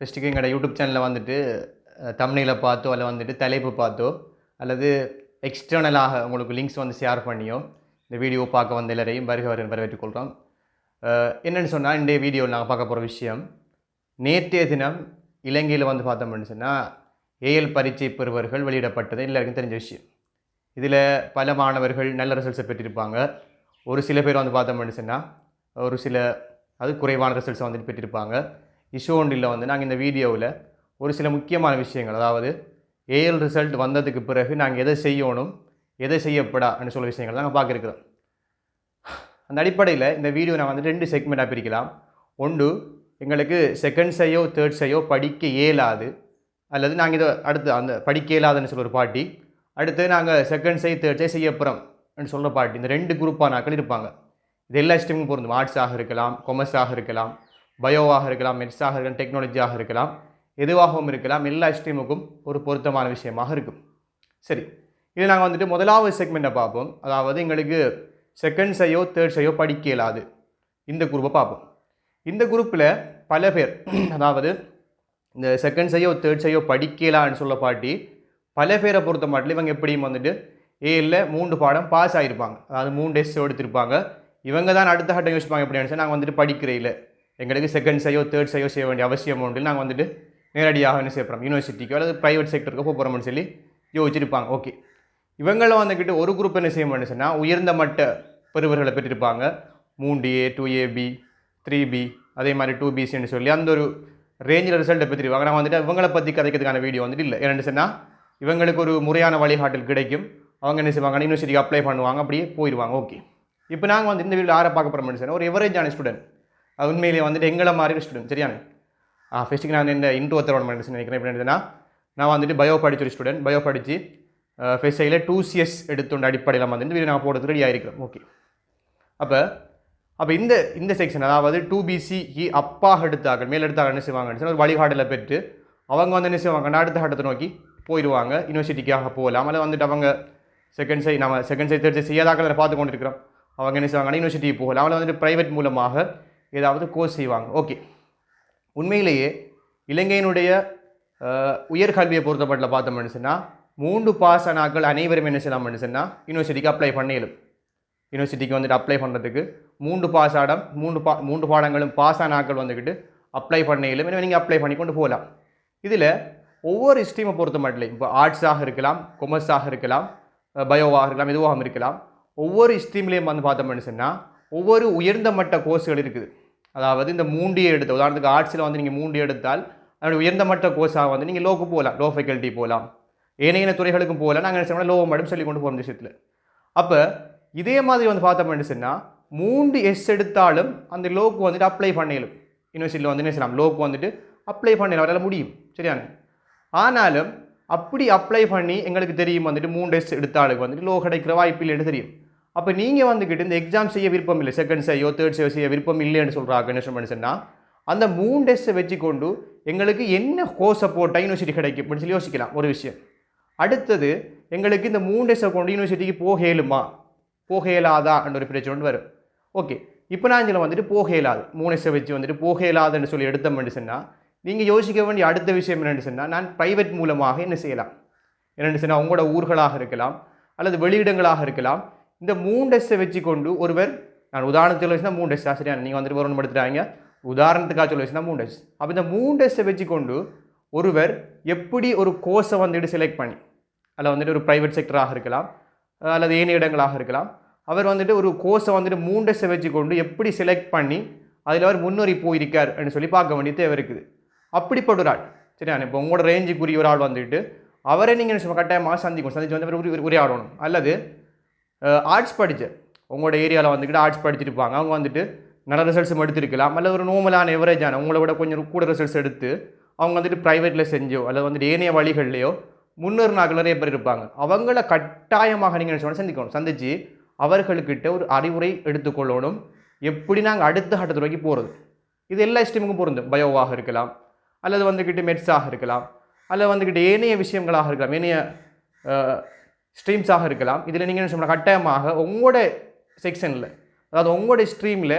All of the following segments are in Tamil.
ஃபஸ்ட்டுக்கு எங்களோட யூடியூப் சேனலில் வந்துட்டு தமிழில் பார்த்தோ அல்ல வந்துட்டு தலைப்பு பார்த்தோ அல்லது எக்ஸ்டர்னலாக உங்களுக்கு லிங்க்ஸ் வந்து ஷேர் பண்ணியோ இந்த வீடியோ பார்க்க வந்த எல்லாரையும் வருக வர வரவேற்றுக் கொள்கிறோம். என்னென்னு சொன்னால் இந்த வீடியோவில் நாங்கள் பார்க்க போகிற விஷயம் நேற்றைய தினம் இலங்கையில் வந்து பார்த்தோம்னு சொன்னால் ஏஎல் பரீட்சை பெறுவர்கள் வெளியிடப்பட்டது எல்லாருக்கும் தெரிஞ்ச விஷயம். இதில் பல மாணவர்கள் நல்ல ரிசல்ட்ஸை பெற்றிருப்பாங்க. ஒரு சில பேர் வந்து பார்த்தோம்னு சொன்னால் ஒரு சில அது குறைவான ரிசல்ட்ஸை வந்துட்டு பெற்றிருப்பாங்க. இஷ்யூ ஒன்றில் வந்து நாங்கள் இந்த வீடியோவில் ஒரு சில முக்கியமான விஷயங்கள் அதாவது ஏஎல் ரிசல்ட் வந்ததுக்கு பிறகு நாங்கள் எதை செய்யணும் எதை செய்யப்படான்னு சொல்ல விஷயங்கள் நாங்கள் பார்க்குறோம் அந்த அடிப்படையில் இந்த வீடியோ நான் வந்து ரெண்டு செக்மெண்ட்டாக பிரிக்கலாம். ஒன்று எங்களுக்கு செகண்ட் சையோ தேர்ட் சையோ படிக்க இயலாது அல்லது நாங்கள் இதை அடுத்து அந்த படிக்க இயலாதுன்னு சொல்ல ஒரு பாட்டி அடுத்து நாங்கள் செகண்ட் சை தேர்ட் சை செய்ய சொல்கிற பாட்டி இந்த ரெண்டு குரூப்பாக நாட்கள் இருப்பாங்க. இது எல்லா ஸ்ட்ரீமும் பொருந்தும். ஆர்ட்ஸாக இருக்கலாம் கொமர்ஸாக இருக்கலாம் பயோவாக இருக்கலாம் மெட்ஸாக இருக்கலாம் டெக்னாலஜியாக இருக்கலாம் எதுவாகவும் இருக்கலாம் எல்லா ஸ்ட்ரீமுக்கும் ஒரு பொருத்தமான விஷயமாக இருக்கும். சரி இது நாங்கள் வந்துட்டு முதலாவது செக்மெண்ட்டை பார்ப்போம். அதாவது எங்களுக்கு செகண்ட் சையோ தேர்ட் சையோ படிக்க இயலாது. இந்த குரூப்பை பார்ப்போம். இந்த குரூப்பில் பல பேர் அதாவது இந்த செகண்ட் சையோ தேர்ட் சையோ படிக்கலான்னு சொல்ல பாட்டி பல பேரை பொறுத்த மாட்டில் இவங்க எப்படியும் வந்துட்டு ஏல மூன்று பாடம் பாஸ் ஆகிருப்பாங்க அதாவது மூணு டெஸ்ட் எடுத்திருப்பாங்க. இவங்க தான் அடுத்த கட்டம் யோசிப்பாங்க எப்படின்னு சொன்னா, நாங்கள் வந்துட்டு படிக்கிறையில். எங்களுக்கு செகண்ட் சையோ தேர்ட் சையோ செய்ய வேண்டிய அவசியம் உண்டு. நாங்கள் வந்துட்டு நேரடியாக என்ன செய்யப்படுறோம் யூனிவர்சிட்டிக்கோ அல்லது ப்ரைவேட் செக்டருக்கு போக போகிறோம்னு சொல்லி யோசிச்சிருப்பாங்க. ஓகே இவங்கள வந்துக்கிட்டு ஒரு குரூப் என்ன செய்ய முடியும் சொன்னால் உயர்ந்த மட்ட பெறுவர்களை பெற்றிருப்பாங்க. மூன்று A two AB three B அதே மாதிரி டூ பிசின்னு சொல்லி அந்த ஒரு ரேஞ்சில் ரிசல்ட்டை பெற்றிருப்பாங்க. நான் வந்துட்டு இவங்களை பற்றி கதைக்கிறதுக்கான வீடியோ வந்துட்டு இல்லை. என்னென்னு சொன்னால் இவங்களுக்கு ஒரு முறையான வழிகாட்டல் கிடைக்கும். அவங்க என்ன செய்வாங்க யூனிவர்சிட்டிக்கு அப்ளை பண்ணுவாங்க. அப்படியே போயிடுவாங்க ஓகே இப்போ நாங்கள் வந்து இந்த வீடியோ ஆரை பார்க்க போகிறோம்னு சொன்னால் ஒரு எவரேஜான ஸ்டூடெண்ட் உண்மையிலேயே வந்துட்டு எங்களை மாதிரி ஸ்டூடெண்ட் சரியான? ஆ ஃபஸ்ட்டுக்கு நான் இந்த இன்ட்ரோ தரோட மாதிரி நினைக்கிறேன். எப்படி இருந்ததுன்னா நான் வந்துட்டு பயோ படிச்ச ஒரு ஸ்டூடெண்ட் பயோ படித்து ஃபெஸ்டையில் டூ சிஎஸ் எடுத்துள்ள அடிப்படையில் வந்துட்டு வீடு நான் போடுறதுக்கு ரெடி ஆகிருக்கிறேன் ஓகே அப்போ அப்போ இந்த இந்த செக்ஷன் அதாவது டூ பிசி அப்பாக எடுத்தாங்க மேல் எடுத்தாங்க என்ன செய்வாங்கன்னு ஒரு வழிகாட்டலை பெற்று அவங்க வந்து என்ன செய்வாங்க அடுத்த கட்டத்தை நோக்கி போயிடுவாங்க. யூனிவர்சிட்டிக்காக போகலாம். அதில் வந்துட்டு அவங்க செகண்ட் சை நம்ம செகண்ட் சை தேர்ட் சை செய்யாதாக்களை பார்த்து கொண்டு இருக்கிறோம் அவங்க என்ன செய்வாங்க யூனிவர்சிட்டிக்கு போகலாம். அவங்கள வந்துட்டு ப்ரைவேட் மூலமாக ஏதாவது கோர்ஸ் செய்வாங்க. ஓகே உண்மையிலேயே இலங்கையினுடைய உயர்கல்வியை பொறுத்தப்பட்டில் பார்த்தோம்னு சொன்னால் மூன்று பாஸ் ஆனாக்கள் அனைவரும் என்ன செய்யலாம்னு சொன்னால் யூனிவர்சிட்டிக்கு அப்ளை பண்ணிடலும் யூனிவர்சிட்டிக்கு வந்துட்டு அப்ளை பண்ணுறதுக்கு மூன்று பாஸ் ஆடம் மூன்று பா மூன்று பாடங்களும் பாஸ் ஆனாக்கள் வந்துக்கிட்டு அப்ளை பண்ணிடலும் எனவே நீங்கள் அப்ளை பண்ணி கொண்டு போகலாம். இதில் ஒவ்வொரு ஸ்ட்ரீமை பொறுத்த மட்டும் இப்போ ஆர்ட்ஸாக இருக்கலாம் கொமர்ஸாக இருக்கலாம் பயோவாக இருக்கலாம் எதுவாகவும் இருக்கலாம். ஒவ்வொரு ஸ்ட்ரீம்லேயும் வந்து பார்த்தோம்னு சொன்னால் ஒவ்வொரு உயர்ந்த மட்ட கோர்ஸ்கள் இருக்குது. அதாவது இந்த மூன்று எடுத்த உதாரணத்துக்கு ஆர்ட்ஸில் வந்து நீங்கள் மூன்று எடுத்தால் அதனுடைய உயர்ந்த மட்ட கோர்ஸாக வந்து நீங்கள் லோக்கு போகலாம் லோ ஃபெக்கல்ட்டி போகலாம். ஏனைய துறைகளுக்கும் போகலாம். நாங்கள் என்ன செய்யணும் லோ மட்டும் சொல்லி கொண்டு போகிற விஷயத்தில். அப்போ இதே மாதிரி வந்து பார்த்தோம்னு சொன்னால் மூன்று எஸ் எடுத்தாலும் அந்த லோக்கு வந்துட்டு அப்ளை பண்ணிடலும் யூனிவர்சிட்டியில் வந்து என்ன செய்யலாம்? லோக்கு வந்துட்டு அப்ளை பண்ணலாம் அவரால் முடியும். சரியான ஆனாலும் அப்படி அப்ளை பண்ணி எங்களுக்கு தெரியும் வந்துட்டு மூணு டெஸ்ட் எடுத்தாளுக்கு வந்துட்டு லோ கிடைக்கிற வாய்ப்பு இல்லைன்னு தெரியும். அப்போ நீங்கள் வந்துக்கிட்டு இந்த எக்ஸாம் செய்ய விருப்பம் இல்லை செகண்ட் செய்யோ தேர்ட் செய்யோ செய்ய விருப்பம் இல்லைன்னு சொல்கிறா கணேஷன் பண்ணி சொன்னால் அந்த மூணு டெஸ்ட்டை வச்சுக்கொண்டு எங்களுக்கு என்ன கோர்ஸை போட்டால் யூனிவர்சிட்டி கிடைக்கும் அப்படின்னு சொல்லி யோசிக்கலாம் ஒரு விஷயம். அடுத்தது எங்களுக்கு இந்த மூணு டெஸ்ட்டை கொண்டு யூனிவர்சிட்டிக்கு போக இயலுமா போக இயலாதான்னு ஒரு பிரச்சனை ஒன்று வரும். ஓகே இப்போ நான் இதில் வந்துட்டு போக இயலாது மூணு டெஸ்ட்டை வச்சு வந்துட்டு போக இயலாதுன்னு சொல்லி எடுத்தோம்னு சொன்னால் நீங்கள் யோசிக்க வேண்டிய அடுத்த விஷயம் என்னென்னு சொன்னால் நான் ப்ரைவேட் மூலமாக என்ன செய்யலாம்? என்னென்னு சொன்னால் உங்களோட ஊர்களாக இருக்கலாம் அல்லது வெளியிடங்களாக இருக்கலாம் இந்த மூணு டெஸ்ட்டை வச்சு கொண்டு ஒருவர் நான் உதாரணத்துக்கு வச்சுனா மூணு டெஸ்ட் சரியா நீங்கள் வந்துட்டு ஒரு எடுத்துட்டாங்க உதாரணத்துக்காக சொல்ல வச்சுனா மூணு டெஸ்ட் அப்போ இந்த மூணு டெஸ்ட்டை வச்சு கொண்டு ஒருவர் எப்படி ஒரு கோர்ஸை வந்துட்டு செலக்ட் பண்ணி அதில் வந்துட்டு ஒரு ப்ரைவேட் செக்டராக இருக்கலாம் அல்லது ஏனைய இடங்களாக இருக்கலாம் அவர் வந்துட்டு ஒரு கோர்ஸை வந்துட்டு மூணு டெஸ்ட்டை வச்சு கொண்டு எப்படி செலக்ட் பண்ணி அதில் அவர் முன்னேறி போயிருக்கார் அப்படின்னு சொல்லி பார்க்க வேண்டிய தேவை இருக்குது. அப்படிப்பட்ட ஒரு ஆள் சரியா? இப்போ உங்களோட ரேஞ்சுக்குரிய ஒரு ஆள் வந்துட்டு அவரை நீங்கள் கட்டாயமாக சந்திக்கணும். சந்திச்சு வந்து அவர் உரி- உரையாடணும். அல்லது ஆர்ட்ஸ் படித்த உங்களோட ஏரியாவில் வந்துக்கிட்டு ஆர்ட்ஸ் படிச்சிருப்பாங்க அவங்க வந்துட்டு நல்ல ரிசல்ட்ஸும் எடுத்திருக்கலாம். அல்லது ஒரு நோமலான எவரேஜான உங்களை விட கொஞ்சம் கூட ரிசல்ட்ஸ் எடுத்து அவங்க வந்துட்டு ப்ரைவேட்டில் செஞ்சோ அல்லது வந்துட்டு ஏனைய வழிகள்லையோ முன்னேறு நாட்கள் நிறைய பேர் இருப்பாங்க. அவங்கள கட்டாயமாக நீங்கள் சொன்ன சந்திக்கணும். சந்தித்து அவர்களுக்கிட்ட ஒரு அறிவுரை எடுத்துக்கொள்ளணும். எப்படி நாங்கள் அடுத்த கட்டத்துறைக்கு போகிறது இது எல்லா ஸ்ட்ரீமுக்கும் பொருந்தும். பயோவாக இருக்கலாம். அல்லது வந்துக்கிட்டு மெட்ஸாக இருக்கலாம். அல்லது வந்துக்கிட்டு ஏனைய விஷயங்களாக இருக்கலாம். ஏனைய ஸ்ட்ரீம்ஸாக இருக்கலாம். இதில் நீங்கள் என்ன சொல்லணும்? கட்டாயமாக உங்களோட செக்ஷனில் அதாவது உங்களோட ஸ்ட்ரீமில்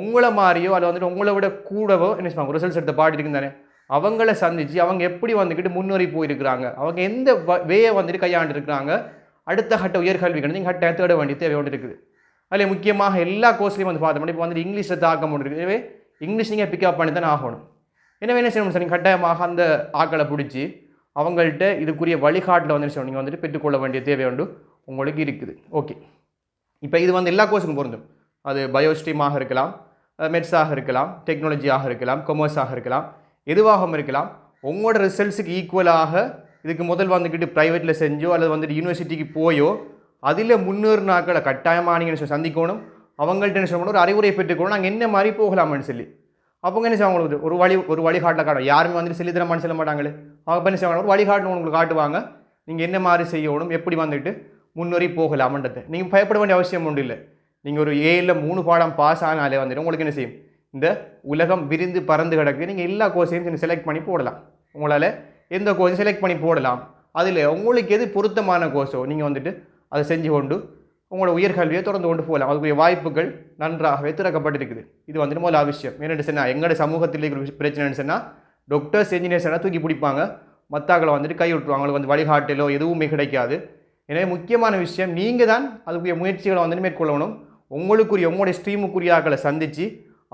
உங்களை மாதிரியோ அதில் வந்துட்டு உங்களை விட கூடவோ என்ன சொல்லுவாங்க? ரிசல்ட்ஸ் எடுத்த பாடி இருக்குன்னு அவங்கள சந்தித்து அவங்க எப்படி வந்துக்கிட்டு முன்னேறி போயிருக்கிறாங்க? அவங்க எந்த வேயை வந்துட்டு கையாண்டுருக்கிறாங்க? அடுத்த கட்ட உயர்கல்விக்கு நீங்கள் கட்டாய தேட வேண்டிய தேவை ஒன்று இருக்குது அதில் முக்கியமாக எல்லா கோர்ஸ்லையும் வந்து பார்த்தோம்னா இப்போ வந்துட்டு இங்கிலீஷில் தாக்கம் ஒன்று இருக்குது எனவே இங்கிலீஷ் நீங்கள் பிக்கப் பண்ணி தான் ஆகணும். எனவே என்ன செய்யணும்? சார் நீங்கள் கட்டாயமாக அந்த ஆக்களை பிடிச்சி அவங்கள்ட்ட இதுக்குரிய வழிகாட்டில் வந்து நீங்கள் வந்துட்டு பெற்றுக்கொள்ள வேண்டிய தேவை உண்டு. உங்களுக்கு இருக்குது. ஓகே இப்போ இது வந்து எல்லா கோர்ஸுக்கும் பொருந்தும். அது பயோஸ்ட்ரீமாக இருக்கலாம் மெட்ஸாக இருக்கலாம் டெக்னாலஜியாக இருக்கலாம் கொமர்ஸாக இருக்கலாம் எதுவாகவும் இருக்கலாம். உங்களோட ரிசல்ட்ஸுக்கு ஈக்குவலாக இதுக்கு முதல் வந்துக்கிட்டு ப்ரைவேட்டில் செஞ்சோ அல்லது வந்துட்டு யூனிவர்சிட்டிக்கு போயோ அதில் முன்னூறு கட்டாயமாக நீங்கள் என்ன சந்திக்கணும். அவங்கள்ட்ட என்ன சொல்லணும் ஒரு அறிவுரை பெற்றுக்கணும் நாங்கள் என்ன மாதிரி போகலாம்னு சொல்லி. அப்போ என்ன செய்வாங்க உங்களுக்கு? ஒரு வழி ஒரு வழிகாட்டில் காட்டும். யாருமே வந்துட்டு சொல்லி செல்ல மாட்டாங்களே. அப்போ என்ன செய்வாங்க? ஒரு வழிகாட்டு உங்களுக்கு காட்டுவாங்க. நீங்கள் என்ன மாதிரி செய்யணும்? எப்படி வந்துட்டு முன்னேறி போகலாமன்றது நீங்கள் பயப்பட வேண்டிய அவசியம் ஒன்றும் இல்லை. நீங்கள் ஒரு ஏழில் மூணு பாடம் பாஸ் ஆனாலே வந்துட்டு உங்களுக்கு என்ன செய்யும்? இந்த உலகம் விரிந்து பறந்து கிடக்கு. நீங்கள் எல்லா கோர்ஸையும் செலக்ட் பண்ணி போடலாம். உங்களால் எந்த கோர்ஸையும் செலக்ட் பண்ணி போடலாம். அதில் உங்களுக்கு எது பொருத்தமான கோர்ஸோ நீங்கள் வந்துட்டு அதை செஞ்சு கொண்டு உங்களோட உயர்கல்வியை தொடர்ந்து கொண்டு போகலாம். அதுக்குரிய வாய்ப்புகள் நன்றாகவே திறக்கப்பட்டிருக்குது. இது வந்துட்டு முதல் அவசியம் என்னென்னு சொன்னால் எங்களோட சமூகத்தில் இருக்கிற பிரச்சனைன்னு சொன்னால் டாக்டர்ஸ் என்ஜினியர்ஸ் எல்லாம் தூக்கி பிடிப்பாங்க. மத்தாக்களை வந்துட்டு கை விட்டுருவாங்க. அவங்களுக்கு வந்து வழிகாட்டிலோ எதுவுமே கிடைக்காது. எனவே முக்கியமான விஷயம் நீங்கள் தான் அதுக்குரிய முயற்சிகளை வந்துட்டு மேற்கொள்ளணும். உங்களுக்குரிய உங்களுடைய ஸ்ட்ரீமுக்குரிய ஆக்களை சந்தித்து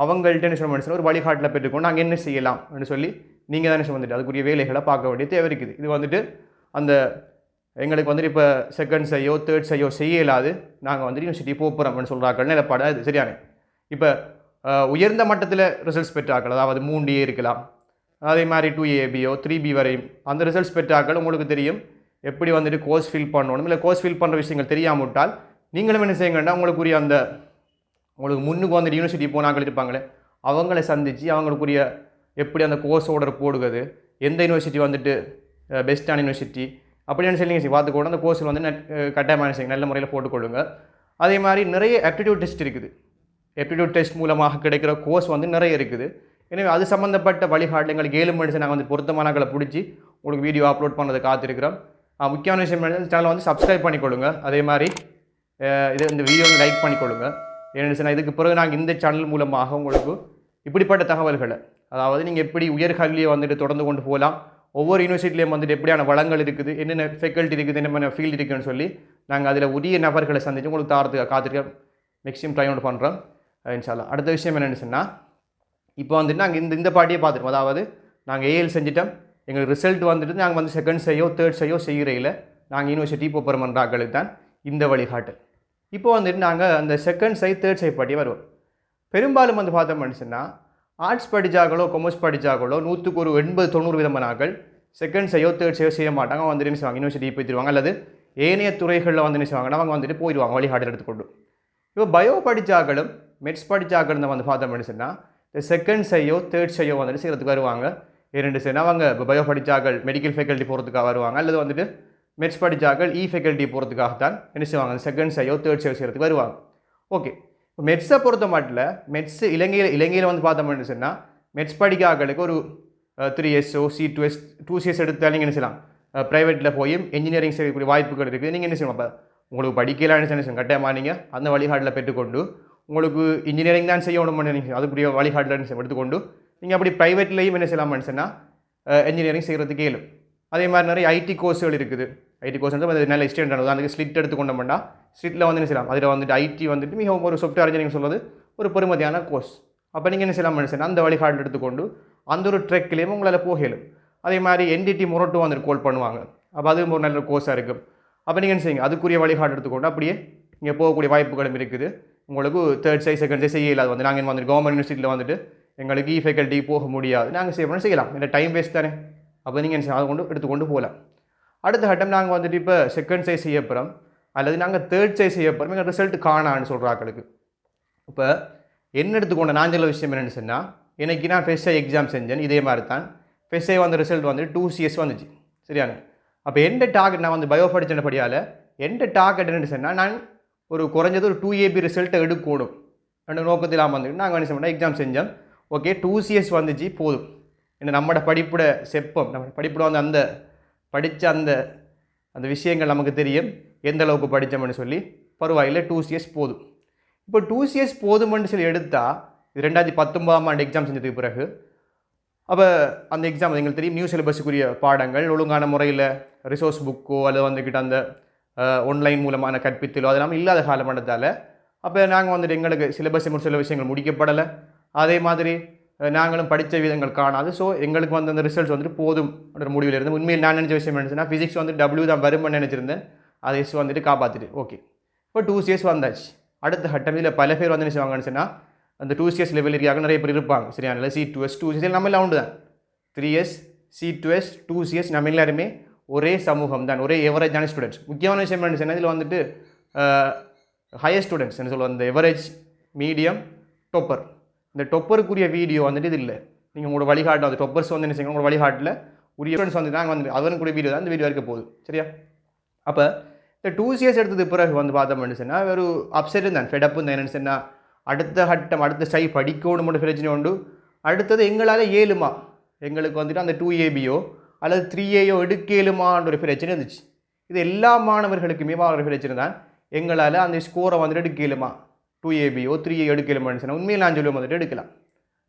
அவங்கள்ட்ட என்ன சொல்ல ஒரு வழிகாட்டில் பெற்றுக்கொண்டு நாங்கள் என்ன செய்யலாம்? அப்படின்னு சொல்லி நீங்கள் தான் என்ன வந்துட்டு அதுக்குரிய வேலைகளை பார்க்க வேண்டிய தேவை இருக்குது. இது வந்துட்டு அந்த எங்களுக்கு வந்துட்டு இப்போ செகண்ட் தேர்ட்ஸையோ தேர்ட் செய்ய இயலாது நாங்கள் வந்துட்டு யூனிவர்சிட்டி போகிறோம்னு சொல்கிறாக்கள் நிலப்பாடு அது சரியானே இப்போ உயர்ந்த மட்டத்தில் ரிசல்ட்ஸ் பெற்றாக்கள் அதாவது மூணு ஏ இருக்கலாம். அதே மாதிரி டூ ஏபியோ த்ரீ பி வரையும் அந்த ரிசல்ட்ஸ் பெற்றாக்கள் உங்களுக்கு தெரியும் எப்படி வந்துட்டு கோர்ஸ் ஃபில் பண்ணணும் இல்லை கோர்ஸ் ஃபில் பண்ணுற விஷயங்கள் தெரியாமட்டால் நீங்களும் என்ன செய்யுங்கன்னா உங்களுக்குரிய அந்த உங்களுக்கு முன்னுக்கு வந்துட்டு யூனிவர்சிட்டி போனாக்கள் இருப்பாங்களே அவங்கள சந்தித்து அவங்களுக்குரிய எப்படி அந்த கோர்ஸ் ஆர்டர் போடுகிறது எந்த யூனிவர்சிட்டி வந்துட்டு பெஸ்ட்டான யூனிவர்சிட்டி அப்படின்னு சொல்லி நீங்கள் பார்த்துக்கூட அந்த கோர்ஸ் வந்து நட்- கட்டாயமான செய்யுங்க? நல்ல முறையில் போட்டுக்கொள்ளுங்க. அதே மாதிரி நிறைய ஆப்டிடியூட் டெஸ்ட் இருக்குது. ஆப்டிடியூட் டெஸ்ட் மூலமாக கிடைக்கிற கோர்ஸ் வந்து நிறைய இருக்குது. எனவே அது சம்மந்தப்பட்ட வழிகாட்டு எங்களுக்கு ஏழு மணி நாங்கள் வந்து பொருத்தமானங்களை பிடிச்சி உங்களுக்கு வீடியோ அப்லோட் பண்ணதை காத்திருக்கிறோம். முக்கியமான விஷயம் சேனலை வந்து சப்ஸ்கிரைப் பண்ணிக்கொள்ளுங்க. அதே மாதிரி இது இந்த வீடியோ லைக் பண்ணிக்கொள்ளுங்க. ஏன்னு சொன்னால் இதுக்கு பிறகு நாங்கள் இந்த சேனல் மூலமாக உங்களுக்கு இப்படிப்பட்ட தகவல்களை அதாவது நீங்கள் எப்படி உயர்கல்வியை வந்துட்டு தொடர்ந்து கொண்டு போகலாம் ஒவ்வொரு யூனிவர்சிட்டிலையும் வந்துட்டு எப்படியான வளங்கள் இருக்குது என்னென்ன ஃபெக்கல்ட்டி இருக்குது என்னென்ன ஃபீல்டு இருக்குதுன்னு சொல்லி நாங்கள் அதில் உரிய நபர்களை சந்தித்து உங்களுக்கு தாரத்துக்கு காத்திருக்க மேக்ஸிமம் ட்ரை அவுட் பண்ணுறோம் இன்ஷால்லா அடுத்த விஷயம் என்னென்னு சொன்னால் இப்போ வந்துட்டு நாங்கள் இந்த இந்த பாட்டியை பார்த்துருக்கோம். அதாவது நாங்கள் ஏஎல் செஞ்சிட்டோம். எங்களுக்கு ரிசல்ட் வந்துட்டு நாங்கள் வந்து செகண்ட் செய்யோ தேர்ட் செய்யோ செய்கிறையில் நாங்கள் யூனிவர்சிட்டி போகிறோம்ன்றாக்களுக்கு தான் இந்த வழிகாட்டல். இப்போ வந்துட்டு நாங்கள் அந்த செகண்ட் சை தேர்ட் சை பாட்டியே வருவோம். பெரும்பாலும் வந்து பார்த்தோம் சொன்னால் ஆர்ட்ஸ் படித்தாங்களோ கொமர்ஸ் படித்தாங்களோ நூற்றுக்கு ஒரு எண்பது தொண்ணூறு விதமானாக்கள் செகண்ட் செய்யோ தேர்ட் செய்யோ செய்ய மாட்டாங்க. அவங்க வந்து என்ன செய்வாங்க? யூனிவர்சிட்டி போயிடுவாங்க அல்லது ஏனைய துறைகளில் வந்து என்ன செய்வாங்கன்னா அவங்க வந்துட்டு போயிடுவாங்க வழிகாட்டில் எடுத்துக்கொண்டு. இப்போ பயோ படித்தாக்களும் மெட்ஸ் படித்தாக்களும் வந்து பார்த்தோம்னு சொன்னால் இந்த செகண்ட் செய்யோ தேர்ட் செய்யோ வந்துட்டு செய்கிறதுக்கு வருவாங்க. இரண்டு சேர்ந்து அவங்க இப்போ பயோ படித்தாக்கள் மெடிக்கல் ஃபேக்கல்ட்டி போகிறதுக்காக வருவாங்க. அல்லது வந்துட்டு மெட்ஸ் படித்தாக்கள் இ ஃபேக்கல்ட்டி போகிறதுக்காகத்தான் என்ன செய்வாங்க? செகண்ட் செய்யோ தேர்ட் செய்யோ செய்கிறதுக்கு வருவாங்க. ஓகே இப்போ மெட்ஸை பொறுத்த மாட்டில் மெட்ஸ் இலங்கையில் இலங்கையில் வந்து பார்த்தோம்னு சொன்னால் மெட்ஸ் படிக்காக்களுக்கு ஒரு three SO C two S two CS எடுத்தால் நீங்கள் என்ன செய்யலாம்? ப்ரைவேட்டில் போய் இன்ஜினியரிங் செய்யக்கூடிய வாய்ப்புகள் இருக்குது. நீங்கள் என்ன செய்யணும் அப்போ உங்களுக்கு படிக்கலாம்னு என்ன செய்யணும் கட்டாயமாக நீங்கள் அந்த வழிகாட்டில் பெற்றுக்கொண்டு உங்களுக்கு இன்ஜினியரிங் தான் செய்யணும்னு நீங்கள் அதுக்குரிய வழிகாட்டில் எடுத்துக்கொண்டு நீங்கள் அப்படி ப்ரைவேட்லேயும் என்ன செய்யலாம்னு சொன்னால் இன்ஜினியரிங் செய்கிறதுக்கு இயலும் அதே மாதிரி நிறைய ஐடி கோர்ஸ்கள் இருக்குது. ஐடி கோர்ஸ் வந்து நல்ல எக்ஸ்டெண்ட் ஆனது அதுக்கு ஸ்லிட் எடுத்துக்கொண்டோம்னா ஸ்ட்ரீட்டில் வந்து என்ன செய்யலாம்? அதில் வந்துட்டு ஐடி வந்துட்டு மிகவும் ஒரு சாஃப்ட்வேர் இன்ஜினியரிங் சொல்வது ஒரு பெருமதியான கோர்ஸ் அப்போ நீங்கள் என்ன செய்யலாம்? மனுஷன் அந்த வழிகாட்டில் எடுத்துக்கொண்டு அந்த ஒரு ட்ரெக்லேயும் உங்களால் போகலும் அதே மாதிரி என்டிடி முரட்டும் வந்துட்டு கோல் பண்ணுவாங்க. அப்போ அதுவும் ஒரு நல்ல கோர்ஸாக இருக்கும். அப்போ நீங்கள் என்ன செய்யுங்க? அதுக்குரிய வழிகாட்டு எடுத்துக்கொண்டு அப்படியே இங்கே போகக்கூடிய வாய்ப்புகளும் இருக்குது. உங்களுக்கு தேர்ட் சை செகண்ட் சைஸ் செய்ய இல்லாது வந்து நாங்கள் வந்துட்டு கவர்மெண்ட் யூனிவர்சிட்டியில் வந்துட்டு எங்களுக்கு e இ ஃபேக்கல்ட்டி போக முடியாது. நாங்கள் செய்ய செய்யலாம். இல்லை டைம் வேஸ்ட் தானே. அப்போ நீங்கள் என்ன செய்யலாம்? அதை கொண்டு எடுத்துக்கொண்டு போகலாம். அடுத்த கட்டம் நாங்கள் வந்துட்டு இப்போ செகண்ட் சைஸ் செய்ய போகிறோம் அல்லது நாங்கள் தேர்ட் சைஸ் செய்ய போகிறோம் எங்கள் ரிசல்ட் காணான்னு சொல்கிறாக்களுக்கு இப்போ என்ன எடுத்துக்கொண்ட நான் சொல்ல விஷயம் என்னென்னு சொன்னால் எனக்கு நான் ஃபெஸ்ஐ எக்ஸாம் செஞ்சேன் இதே மாதிரி தான் ஃபெஸ்ஐ வந்த ரிசல்ட் வந்து டூ சிஎஸ் வந்துச்சு. சரியான? அப்போ எந்த டார்கெட் நான் வந்து பயோ படித்தபடியால் எந்த டார்கெட் என்னென்னு சொன்னால் நான் ஒரு குறைஞ்சது ஒரு டூ ஏபி ரிசல்ட்டை எடுக்கணும் ரெண்டு நோக்கத்தில் வந்துட்டு நாங்கள் என்ன செய்யணும் எக்ஸாம் செஞ்சோம். ஓகே டூ சிஎஸ் வந்துச்சு போதும். என்ன நம்மட படிப்போட செப்பம் நம்ம படிப்போட வந்து அந்த படித்த அந்த அந்த விஷயங்கள் நமக்கு தெரியும். எந்த அளவுக்கு படித்தோம்னு சொல்லி? பரவாயில்ல டூ சிஎஸ் போதும். இப்போ டூ சிஎஸ் போதும்னு சொல்லி எடுத்தால் இது ரெண்டாயிரத்தி பத்தொன்பதாம் ஆண்டு எக்ஸாம் செஞ்சதுக்கு பிறகு அப்போ அந்த எக்ஸாம் எங்களுக்கு தெரியும் நியூ சிலபஸுக்குரிய பாடங்கள் ஒழுங்கான முறையில் ரிசோர்ஸ் புக்கோ அல்லது வந்துக்கிட்ட அந்த ஒன்லைன் மூலமான கற்பித்தலோ அதெல்லாம் இல்லாத காலமானதால் அப்போ நாங்கள் வந்துட்டு எங்களுக்கு சிலபஸ் சில விஷயங்கள் முடிக்கப்படலை. அதே மாதிரி நாங்களும் படித்த விதங்கள் காணாது. ஸோ எங்களுக்கு வந்து அந்த ரிசல்ட்ஸ் வந்துட்டு போதும் முடிவில் இருந்து உண்மையில் நான் நினச்ச விஷயம் நினச்சுன்னா ஃபிசிக்ஸ் வந்து டபிள்யூ தான் வரும்னு நினச்சிருந்தேன். அதை எஸ் வந்துட்டு காப்பாற்றிட்டு ஓகே இப்போ டூ சிஎஸ் வந்தாச்சு அடுத்த கட்டம் இதில் பல பேர் வந்து என்ன செய்வாங்கன்னு சொன்னால் அந்த டூ சிஎஸ் லெவல் இருக்காங்க நிறைய பேர் இருப்பாங்க சரியா C two S two CS நம்ம எல்லாம் உண்டு தான் three S C two S two CS நம்ம எல்லாருமே ஒரே சமூகம் தான் ஒரே எவரேஜான ஸ்டூடெண்ட்ஸ் முக்கியமான விஷயம் என்ன சொன்னால் இதில் வந்துட்டு ஹையர் ஸ்டூடெண்ட்ஸ் என்ன சொல்லுவோம் அந்த எவரேஜ் மீடியம் டொப்பர் இந்த டொப்பருக்குரிய வீடியோ வந்துட்டு இது இல்லை நீங்கள் உங்களோட வழிகாட்டில் அந்த டொப்பர்ஸ் வந்து என்ன செய்யணும் உங்களோட வழிகாட்டில் உரிய ஸ்டூடெண்ட்ஸ் வந்து நாங்கள் வந்து அவனுக்குரிய வீடியோ தான் இந்த வீடியோ இருக்க போகுது சரியா அப்போ இந்த டூ சிஎஸ் எடுத்தது பிறகு வந்து பார்த்தோம்னு சொன்னால் ஒரு அப்செட் தான். ஃபெடப்பு தான் என்னென்னு சொன்னால் அடுத்த கட்டம் அடுத்த ஸ்டை படிக்கணும் பிரச்சனை உண்டு. அடுத்தது எங்களால் ஏழுமா? எங்களுக்கு வந்துட்டு அந்த டூ ஏபியோ அல்லது த்ரீ ஏயோ எடுக்கலுமான்ற ஒரு பிரச்சனை இருந்துச்சு. இது எல்லா மாணவர்களுக்குமே ஒரு பிரச்சனை தான். எங்களால் அந்த ஸ்கோரை வந்துட்டு எடுக்கலுமா டூ ஏபியோ த்ரீ ஏ எடுக்கலுமான்னு சொன்னால் உண்மையில் நான் சொல்லுவோம் வந்துட்டு எடுக்கலாம்.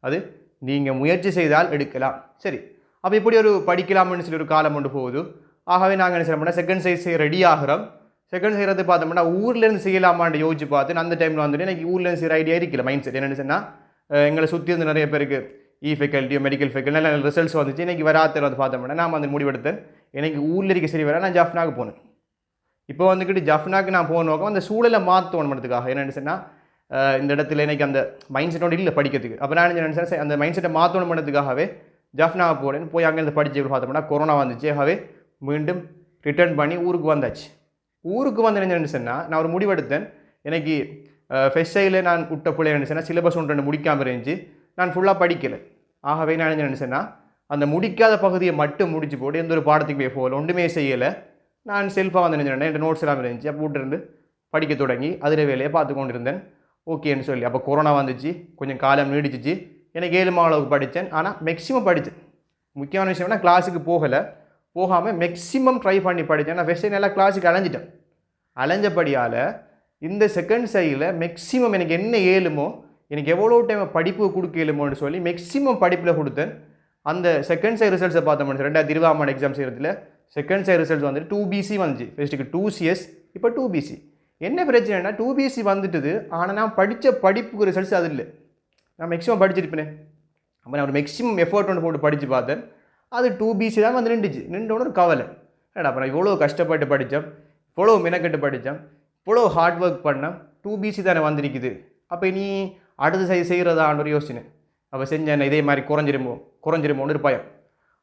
அது நீங்கள் முயற்சி செய்தால் எடுக்கலாம். சரி. அப்போ இப்படி ஒரு படிக்கலாம்னு சொல்லி ஒரு காலம் கொண்டு போகுது. ஆகவே நாங்கள் என்ன செய்யறோம்னா செகண்ட் சைஸ் ரெடி ஆகிறோம். செகண்ட் செய்கிறது பார்த்தோம்னா ஊர்லேருந்து செய்யலாமான்னு யோசிச்சு பார்த்து அந்த டைமில் வந்துட்டு எனக்கு ஊர்லேருந்து செய்கிற ஐடியா இருக்கல மைண்ட் செட் என்னென்னு சொன்னால் எங்களை சுற்றி இருந்து நிறைய பேருக்கு இ ஃபெக்கல்ட்டியோ மெடிக்கல் ஃபெக்கல்ட்டி நல்ல ரிசல்ட்ஸ் வந்துச்சு. இன்றைக்கி வராத்தில் வந்து பார்த்தோம்னா நான் வந்து முடிவெடுத்தேன் எனக்கு ஊரில் இருக்க சரி வர நான் ஜாஃப்னாக்கு போனேன் இப்போ வந்துக்கிட்டு ஜஃப்னாக்கு நான் போன நோக்கம் அந்த சூழலை மாற்றணும் பண்ணுறதுக்காக என்னென்னு சொன்னால் இந்த இடத்துல எனக்கு அந்த மைண்ட் செட்டோட இல்லை படிக்கிறதுக்கு. அப்போ நான் என்ன நினைச்சேன், அந்த மைண்ட் செட்டை மாற்றணும் பண்ணுறதுக்காகவே ஜஃப்னா போனேன் போய் அங்கேருந்து படிச்சு பார்த்தோம்னா கொரோனா வந்துச்சு. ஆகவே மீண்டும் ரிட்டர்ன் பண்ணி ஊருக்கு வந்தாச்சு. ஊருக்கு வந்து என்ன சொன்னால் நான் ஒரு முடிவெடுத்தேன். எனக்கு ஃபெஸ்டையில் நான் விட்ட பிள்ளை என்ன சொன்னால் சிலபஸ் ஒன்று ரெண்டு முடிக்காமல் இருந்துச்சு. நான் ஃபுல்லாக படிக்கலை. ஆகவே நான் என்ன நினச்சேன்னா அந்த முடிக்காத பகுதியை மட்டும் முடிச்சு போட்டு எந்த ஒரு பாடத்துக்கு போய் போகல ஒன்றுமே செய்யலை. நான் செல்ஃபாக வந்து நினைச்சேன் என் நோட்ஸ் எல்லாம் இருந்துச்சு. அப்போ விட்டுருந்து படிக்க தொடங்கி அதில் வேலையை பார்த்து கொண்டு இருந்தேன் ஓகேன்னு சொல்லி அப்போ கொரோனா வந்துச்சு கொஞ்சம் காலம் நீடிச்சிச்சு. எனக்கு ஏழு மாவளவுக்கு படித்தேன். ஆனால் மேக்ஸிமம் படித்தேன். முக்கியமான விஷயம்னா கிளாஸுக்கு போகலை. போகாமல் மேக்ஸிமம் ட்ரை பண்ணி படித்தேன் நான் ஃபஸ்ட்டு நல்லா கிளாஸுக்கு அலைஞ்சிட்டேன். அலைஞ்சபடியால் இந்த செகண்ட் சைடில் மேக்ஸிமம் எனக்கு என்ன ஏழுமோ எனக்கு எவ்வளோ டைம் படிப்பு கொடுக்க இயலுமோன்னு சொல்லி மேக்ஸிமம் படிப்பில் கொடுத்தேன். அந்த செகண்ட் சைட் ரிசல்ட்ஸை பார்த்தோம்னு ரெண்டாயிரத்தி இருபதாம் எக்ஸாம் செய்கிறதுல செகண்ட் சைட் ரிசல்ட்ஸ் வந்துட்டு டூ பிசி வந்துச்சு. ஃபஸ்ட்டுக்கு டூ சிஎஸ் இப்போ டூ பிசி என்ன பிரச்சனைனா டூ பிசி வந்துட்டுது. ஆனால் நான் படித்த படிப்புக்கு ரிசல்ட்ஸ் அது இல்லை. நான் மேக்ஸிமம் படிச்சிருப்பேனே. அப்போ நான் ஒரு மேக்ஸிமம் எஃபோர்ட் ஒன்று போட்டு படித்து பார்த்தேன். அது டூ பிசி தான் வந்து நின்றுச்சு. நின்றோட ஒரு கவலை. ஏடா அப்புறம் இவ்வளோ கஷ்டப்பட்டு படித்தேன் இவ்வளோ மெனக்கெட்டு படித்தேன் இவ்வளோ ஹார்ட் ஒர்க் பண்ணேன் டூ பிசி தானே வந்திருக்குது. அப்போ நீ அடுத்த சை செய்கிறதான்னு ஒரு யோசனை. அப்போ செஞ்சேன் இதே மாதிரி குறைஞ்சிருமோ குறைஞ்சிருமோன்னு ஒரு பயம்.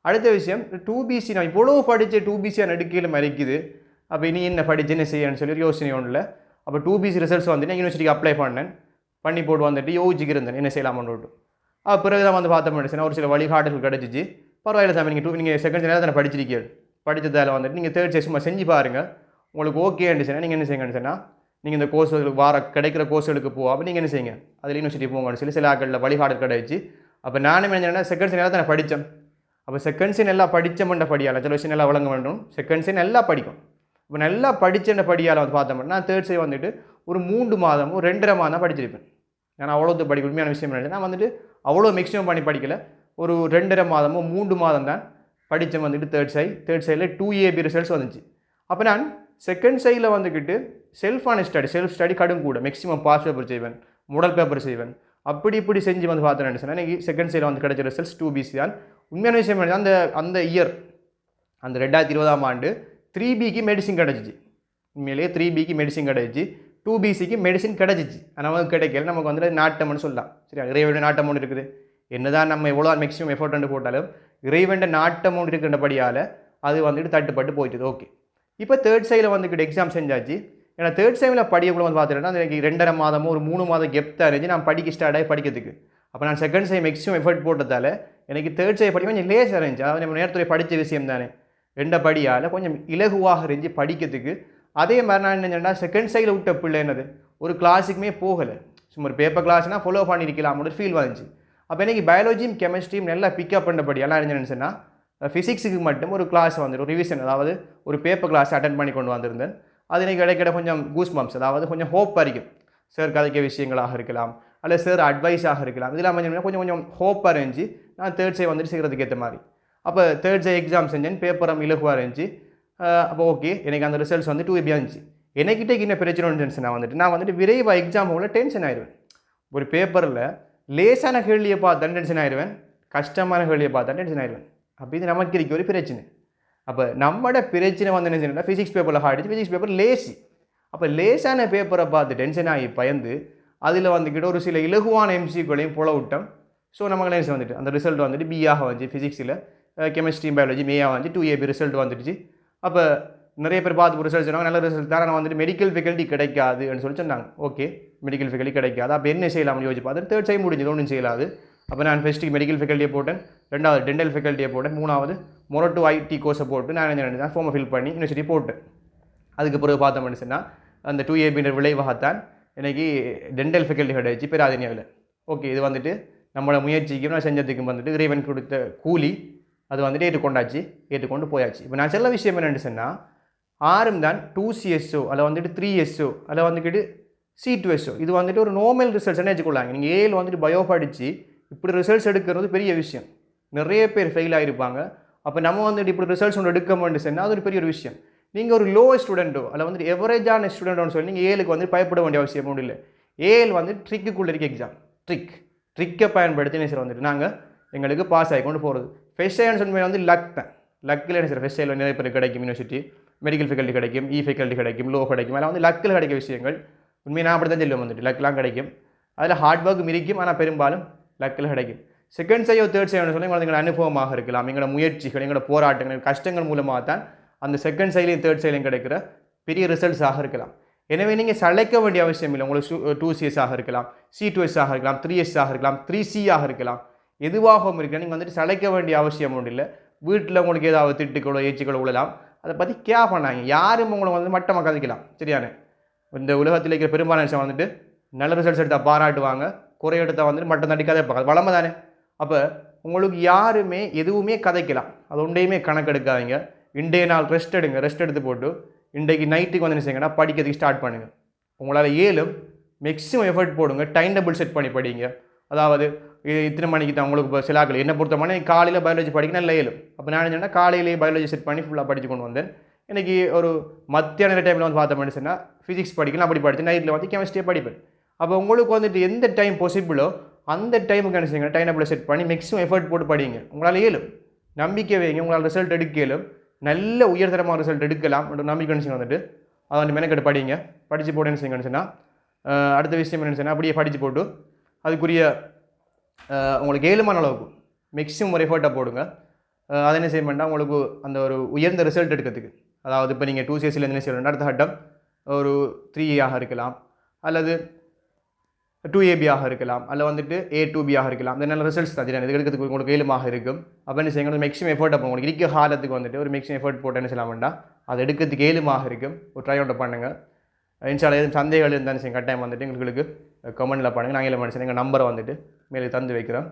அடுத்த விஷயம் டூ பிசி நான் இவ்வளோ படித்த டூ பிசி நான் எடுக்கையில் மறைக்குது. அப்போ நீ என்ன படிச்சு என்ன செய்யன்னு சொல்லி ஒரு யோசனை ஒன்றில் அப்போ டூ பிசி ரிசல்ட்ஸ் வந்து நான் யூனிவர்சிட்டிக்கு அப்ளை பண்ணேன். பண்ணி போட்டு வந்துட்டு யோசிச்சுக்கிருந்தேன் என்ன செய்யலாம்னு விட்டு அப்போ பிறகு தான் வந்து பார்த்த முடிச்சுன்னா ஒரு சில வழிகாட்டுகள் கிடச்சிச்சு. பரவாயில்ல சாமி நீங்கள் டூ நீங்கள் செகண்ட் நேரம் தானே படிச்சிருக்கீங்க. படித்ததால் வந்துட்டு நீங்கள் தேர்ட் சே சும்மா செஞ்சு பாருங்கள் உங்களுக்கு ஓகே இருந்துச்சுன்னா நீங்கள் என்ன செய்யுங்கன்னு சொன்னால் நீங்கள் இந்த கோர்ஸுகளுக்கு வார கிடைக்கிற கோர்ஸுகளுக்கு அப்போ நீங்கள் என்ன செய்யுங்க? அதில் யூனிவர்சிட்டி போங்கன்னு சொல்லி சில ஆக்களில் வழிகாடு கிடைச்சி அப்போ நானும் என்ன செகண்ட் நேரம் தான் படித்தேன் அப்போ செகண்ட் சீன் நல்லா படித்தமென்ற படியால் சில விஷயம் நல்லா வழங்க வேண்டும். செகண்ட் சீன் நல்லா படிக்கும். இப்போ நல்லா படிச்சென்ற படியால் வந்து பார்த்தோம்னா நான் தேர்ட் சே வந்துட்டு ஒரு மூன்று மாதமும் ரெண்டரை மாதம் தான் படிச்சிருப்பேன். நான் அவ்வளோது படிக்க உண்மையான விஷயம் என்ன நான் வந்துட்டு அவ்வளோ மேக்ஸிமம் பண்ணி படிக்கலை. ஒரு ரெண்டரை மாதமோ மூன்று மாதம் தான் படித்தேன் வந்துட்டு தேர்ட் சை தேர்ட் சைடில் டூ ஏபி ரிசல்ட்ஸ் வந்துச்சு. அப்போ நான் செகண்ட் சைடில் வந்துக்கிட்டு செல்ஃபான ஸ்டடி செல்ஃப் ஸ்டடி கடும் கூட மேக்ஸிமம் பாஸ் பேப்பர் செய்வேன் முடல் பேப்பர் செய்வேன். அப்படி இப்படி செஞ்சு வந்து பார்த்தேன் சொன்னால் எனக்கு செகண்ட் சைடில் வந்து கிடைச்ச ரிசல்ட்ஸ் டூ பிசி தான். உண்மையான விஷயம் என்னன்னா, அந்த அந்த இயர் அந்த ரெண்டாயிரத்தி இருபதாம் ஆண்டு த்ரீ பிக்கு மெடிசின் கிடச்சிச்சு. உண்மையிலேயே த்ரீ பிக்கு மெடிசின் கிடச்சிச்சு டூ பிசிக்கு மெடிசின் கிடச்சிச்சு. ஆனால் வந்து கிடைக்கல நமக்கு வந்துட்டு நாட்டம்னு சொல்லலாம். சரியா? இறைவனுடைய நாட்டம் ஒன்று இருக்குது. என்னதான் நம்ம எவ்வளோ மேக்ஸிமம் எஃபோர்ட் வந்து போட்டாலும் இறைவன் நாட்டமும் இருக்கின்றபடியால் அது வந்துட்டு தட்டுப்பட்டு போயிட்டுது. ஓகே இப்போ தேர்ட் சைடில் வந்துக்கிட்டு எக்ஸாம் செஞ்சாச்சு. ஏன்னா தேர்ட் சைமில் படிக்கக்குள்ள வந்து பார்த்துட்டேன்னா எனக்கு ரெண்டரை மாதமோ ஒரு மூணு மாதம் கெப் தான் இருந்துச்சு. நான் படிக்க ஸ்டார்ட் ஆகி படிக்கிறதுக்கு. அப்போ நான் செகண்ட் சை மேக்ஸிமம் எஃபர்ட் போட்டதால் எனக்கு தேர்ட் சை படிக்க கொஞ்சம் லேசாக இருந்துச்சு. அதாவது நம்ம நேரத்துறை படித்த விஷயம் தானே. ரெண்ட படியால் கொஞ்சம் இலகுவாக இருந்துச்சு படிக்கிறதுக்கு. அதே மாதிரி நான் என்ன செகண்ட் சைடில் விட்ட பிள்ளை என்னது? ஒரு கிளாஸுக்குமே போகலை. சும்மா ஒரு பேப்பர் கிளாஸ்னால் ஃபாலோ பண்ணியிருக்கலாம் ஒரு ஃபீல் வந்துச்சு. அப்போ இன்றைக்கி பயாலஜியும் கெமிஸ்ட்ரியும் நல்லா பிக்கப் பண்ணபடியெல்லாம் எல்லாம் நினச்சேன்னா ஃபிசிக்ஸுக்கு மட்டும் ஒரு கிளாஸ் வந்துடும் ரிவிஷன் அதாவது ஒரு பேப்பர் கிளாஸ் அட்டன் பண்ணி கொண்டு வந்திருந்தேன். அது இன்றைக்கி இடைக்கிட கொஞ்சம் கூஸ் பம்ப்ஸ் அதாவது கொஞ்சம் ஹோப் அறிக்கும் சார் கதைக்க விஷயங்களாக இருக்கலாம் அல்லது சார் அட்வைஸாக இருக்கலாம். இதெல்லாம் கொஞ்சம் கொஞ்சம் கொஞ்சம் ஹோப் அறிஞ்சு நான் தேர்ட் சே வந்துட்டு செய்கிறதுக்கு ஏற்ற மாதிரி. அப்போ தேர்ட் சே எக்ஸாம் செஞ்சேன் பேப்பரம் இலகுவாக இருந்துச்சு. அப்போ ஓகே எனக்கு அந்த ரிசல்ட்ஸ் வந்து டூ இப்படி இருந்துச்சு. எனக்கிட்ட என்ன பிரச்சனை இருந்துச்சு நான் வந்துட்டு நான் வந்துட்டு விரைவாக எக்ஸாம் உள்ள டென்ஷன் ஆயிடுவேன். ஒரு பேப்பரில் லேசான கேள்வியை பார்த்தா டென்ஷன் ஆயிடுவேன் கஷ்டமான கேள்வியை பார்த்தா டென்ஷன் ஆயிடுவேன் அப்போ இது நமக்கு இருக்க ஒரு பிரச்சனை. அப்போ நம்மட பிரச்சனை வந்து என்ன செய்யணும்னா ஃபிசிக்ஸ் பேப்பரில் ஹார்டிச்சு ஃபிசிக்ஸ் பேப்பர் லேசி அப்போ லேசான பேப்பரை பார்த்து டென்ஷன் ஆகி பயந்து அதில் வந்துக்கிட்ட ஒரு சில இலகுவான எம்சிக்களையும் புல விட்டோம் ஸோ நமக்கு என்ன வந்துட்டு அந்த ரிசல்ட் வந்துட்டு பிஆக வந்துச்சு ஃபிசிக்ஸில் கெமிஸ்ட்ரி பயாலஜி மேயாக வந்து டூ ஏபி ரிசல்ட் வந்துடுச்சு. அப்போ நிறைய பேர் பார்த்து ரிசல்ட் சொன்னாங்க நல்ல ரிசல்ட் தான் ஆனால் வந்துட்டு மெடிக்கல் ஃபெக்கல்ட்டி கிடைக்காதுன்னு சொல்லி சொன்னாங்க. ஓகே மெடிக்கல் ஃபெக்கல்ட்டி கிடைக்காது. அப்போ என்ன செய்யலாம்னு யோசிச்சு பார்த்து தேர்ட் சைம் முடிஞ்சது. ஒன்றும் செய்யலாது. அப்போ நான் ஃபஸ்ட்டு மெடிக்கல் ஃபெக்கல்ட்டியை போட்டேன். ரெண்டாவது டென்டல் ஃபெக்கல்ட்டியை போட்டேன். மூணாவது மொரட்டு ஐடி கோர்ஸை போட்டு நான் என்ன நினைச்சேன் ஃபார்மை ஃபில் பண்ணி யூனிவர்சிட்டி போட்டேன். அதுக்கு பிறகு பார்த்தோம்னு சொன்னால் அந்த டூ ஏபின்ற விளைவாகத்தான் எனக்கு டென்டல் ஃபெக்கல்ட்டி கிடைச்சி பேராதனியாவில் ஓகே இது வந்துட்டு நம்மளோட முயற்சிக்கும் நான் செஞ்சதுக்கும் வந்துட்டு இறைவன் கொடுத்த கூலி அது வந்துட்டு ஏற்றுக்கொண்டாச்சு ஏற்றுக்கொண்டு போயாச்சு. இப்போ நான் சொல்ல விஷயம் என்னென்னு சொன்னால் ஆறும் தான் டூ சிஎஸ்ஓ அதில் வந்துட்டு த்ரீ எஸ்ஓ அதில் வந்துக்கிட்டு சீட் டூ இது வந்துட்டு ஒரு நார்மல் ரிசல்ட்ஸ்னே வச்சுக்கொள்ளாங்க. நீங்கள் ஏழு வந்துட்டு பயோ படித்து இப்படி ரிசல்ட்ஸ் எடுக்கிறது பெரிய விஷயம். நிறைய பேர் ஃபெயில் ஆகிருப்பாங்க அப்போ நம்ம வந்துட்டு இப்படி ரிசல்ட்ஸ் ஒன்று எடுக்க வேண்டும் சொன்னால் அது ஒரு பெரிய ஒரு விஷயம். நீங்கள் ஒரு லோ ஸ்டூடெண்ட்டோ அதில் வந்துட்டு எவரேஜான ஸ்டூடெண்ட்டோன்னு சொல்லி நீங்கள் ஏழுக்கு வந்து பயப்பட வேண்டிய அவசியம் ஒன்றும் இல்லை. ஏழு வந்து ட்ரிக்குக்குள்ளே இருக்க எக்ஸாம் ட்ரிக் ட்ரிக்கை பயன்படுத்தி என்ன சார் வந்துட்டு நாங்கள் எங்களுக்கு பாஸ் ஆகி கொண்டு போகிறது ஃபெஸ்ட் சொன்ன வந்து லக் தான். லக்கில் என்ன சார் ஃபெஸ்டைல் நிறைய பேர் கிடைக்கும் யூனிவர்சிட்டி மெடிக்கல் ஃபெக்கல்ட்டி கிடைக்கும் e இ ஃபெக்கல்ட்டி கிடைக்கும் லோ கிடைக்கும். அதெல்லாம் வந்து லக்கில் கிடைக்க விஷயங்கள். உண்மையை நான் அப்படி தான் சொல்லுவேன் வந்துட்டு. லக்கெலாம் கிடைக்கும். அதில் ஹார்ட் ஒர்க்கும் இருக்கும் ஆனால் பெரும்பாலும் லக்கில் கிடைக்கும். செகண்ட் சையோ தேர்ட் சையோன்னு சொல்லி எங்களோட அனுபவமாக இருக்கலாம். எங்களோட முயற்சிகள் எங்களோட போராட்டங்கள் கஷ்டங்கள் மூலமாக தான் அந்த செகண்ட் சைலையும் தேர்ட் சைலையும் கிடைக்கிற பெரிய ரிசல்ட்ஸாக இருக்கலாம். எனவே நீங்கள் சளைக்க வேண்டிய அவசியம் இல்லை. உங்களுக்கு டூ சிஎஸ் ஆக இருக்கலாம். சி டூ எஸ் ஆக இருக்கலாம். த்ரீ எஸ் ஆக இருக்கலாம். த்ரீ சி ஆக இருக்கலாம். எதுவாகவும் இருக்கலாம். நீங்கள் வந்துட்டு சளைக்க வேண்டிய அவசியம் ஒன்றும் இல்லை. வீட்டில் உங்களுக்கு ஏதாவது திட்டுக்களோ ஏச்சுக்களோ உள்ளலாம். அதை பற்றி கே பண்ணாங்க யாரும் உங்களை வந்து மட்டமாக கதைக்கலாம். சரியானே இந்த உலகத்தில் இருக்கிற பெரும்பாலான விஷயம் வந்துட்டு நல்ல ரிசல்ட்ஸ் எடுத்தால் பாராட்டுவாங்க குறை எடுத்தால் வந்துட்டு மட்டம் தட்டி பார்க்க வளமை தானே? அப்போ உங்களுக்கு யாருமே எதுவுமே கதைக்கலாம். அது ஒன்றையுமே கணக்கெடுக்காதீங்க. இன்றைய நாள் ரெஸ்ட் எடுங்க. ரெஸ்ட் எடுத்து போட்டு இன்றைக்கு நைட்டுக்கு வந்து என்ன படிக்கிறதுக்கு ஸ்டார்ட் பண்ணுங்கள் உங்களால் ஏழும் மேக்ஸிமம் எஃபர்ட் போடுங்க. டைம் டேபிள் செட் பண்ணி படிங்க. அதாவது இத்தனை மணிக்கு தான் உங்களுக்கு இப்போ சிலாக்கள். என்ன பொறுத்த மணி காலையில் பயாலஜி படிக்க நல்லா ஏழும் அப்போ நான் என்ன சொன்னேன்னா காலையிலேயே பயாலஜி செட் பண்ணி ஃபுல்லாக படித்து கொண்டு வந்தேன். இன்றைக்கி ஒரு மத்தியான டைமில் வந்து பார்த்தோம்னு சொன்னால் ஃபிசிக்ஸ் படிக்கலாம் அப்படி படித்து நைட்டில் வந்து கெமிஸ்ட்ரியை படிப்பேன். அப்போ உங்களுக்கு வந்துட்டு எந்த டைம் பாசிபிளோ அந்த டைமுக்கு என்ன செய்யுங்க? டைம் டேபிள் செட் பண்ணி மேக்ஸிமம் எஃபர்ட் போட்டு படிங்க. உங்களால் இயலும். நம்பிக்கை வைங்க. உங்களால் ரிசல்ட் எடுக்க இயலும் நல்ல உயர்தரமான ரிசல்ட் எடுக்கலாம். என்ற நம்பிக்கை நினச்சி வந்துட்டு? அதை வந்து மெனக்கெட்டு படிங்க. படித்து போட்டு என்ன செய்யுங்கன்னு சொன்னால் அடுத்த விஷயம் என்ன சொன்னால் அப்படியே படித்து போட்டு அதுக்குரிய உங்களுக்கு ஏழுமான அளவுக்கு மேக்ஸிமம் ஒரு எஃபர்ட்டாக போடுங்க. அதை என்ன செய்ய வேண்டாம்? உங்களுக்கு அந்த ஒரு உயர்ந்த ரிசல்ட் எடுக்கிறதுக்கு. அதாவது இப்போ நீங்கள் டூ சிஎஸ்சிலேருந்து என்ன செய்யணும் அடுத்த கட்டம் ஒரு த்ரீ ஆக இருக்கலாம். அல்லது டூ ஏபியாக இருக்கலாம். அல்ல வந்துட்டு ஏ டூ பியாக இருக்கலாம். இந்த நல்ல ரிசல்ட்ஸ் தான். இது எடுக்கிறதுக்கு உங்களுக்கு ஏழுமாக இருக்கும். அப்போ என்ன செய்யுங்க? மேக்ஸிமம் எஃபர்ட் அப்போ உங்களுக்கு இருக்க காலத்துக்கு வந்துட்டு ஒரு மேக்ஸிமம் எஃபர்ட் போட்டு என்ன செய்யலாம் வேண்டாம் அது எடுக்கிறதுக்கு ஏழுமாக இருக்கும். ஒரு ட்ரை அவுட் பண்ணுங்கள் இன்ஷால எதுவும் சந்தேகங்கள் இருந்தாலும் சரி கட்டாயம் வந்துட்டு எங்களுக்கு கமெண்ட்டில் பண்ணுங்கள் நாங்கள் ஏழு மனுஷன் எங்கள் நம்பரை வந்துட்டு மேலே தந்து வைக்கிறோம்.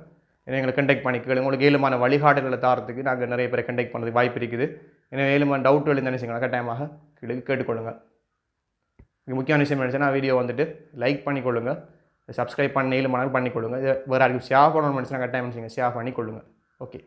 எங்களை கண்டெக்ட் பண்ணி உங்களுக்கு ஏழுமான வழிகாட்டுகளை தாரத்துக்கு நாங்கள் நிறைய பேரை கண்டெக்ட் பண்ணுறதுக்கு வாய்ப்பு இருக்குது. ஏன்னா ஏழுமான டவுட் இருந்தாலும் செய்யுங்க கட்டாயமாக கேட்டுக்கொள்ளுங்கள் கேட்டுக்கொள்ளுங்க. முக்கியமான விஷயம் நினச்சா வீடியோ வந்துட்டு லைக் பண்ணிக்கொள்ளுங்கள் சப்ஸ்கிரைப் பண்ண ஏழு மணி பண்ணிக்கொள்ளுங்க. இது வேறு யாருக்கும் ஷேர் பண்ணணும்னு நினச்சினா கட்டாயம் ஷேர் பண்ணிக்கொள்ளுங்கள் ஓகே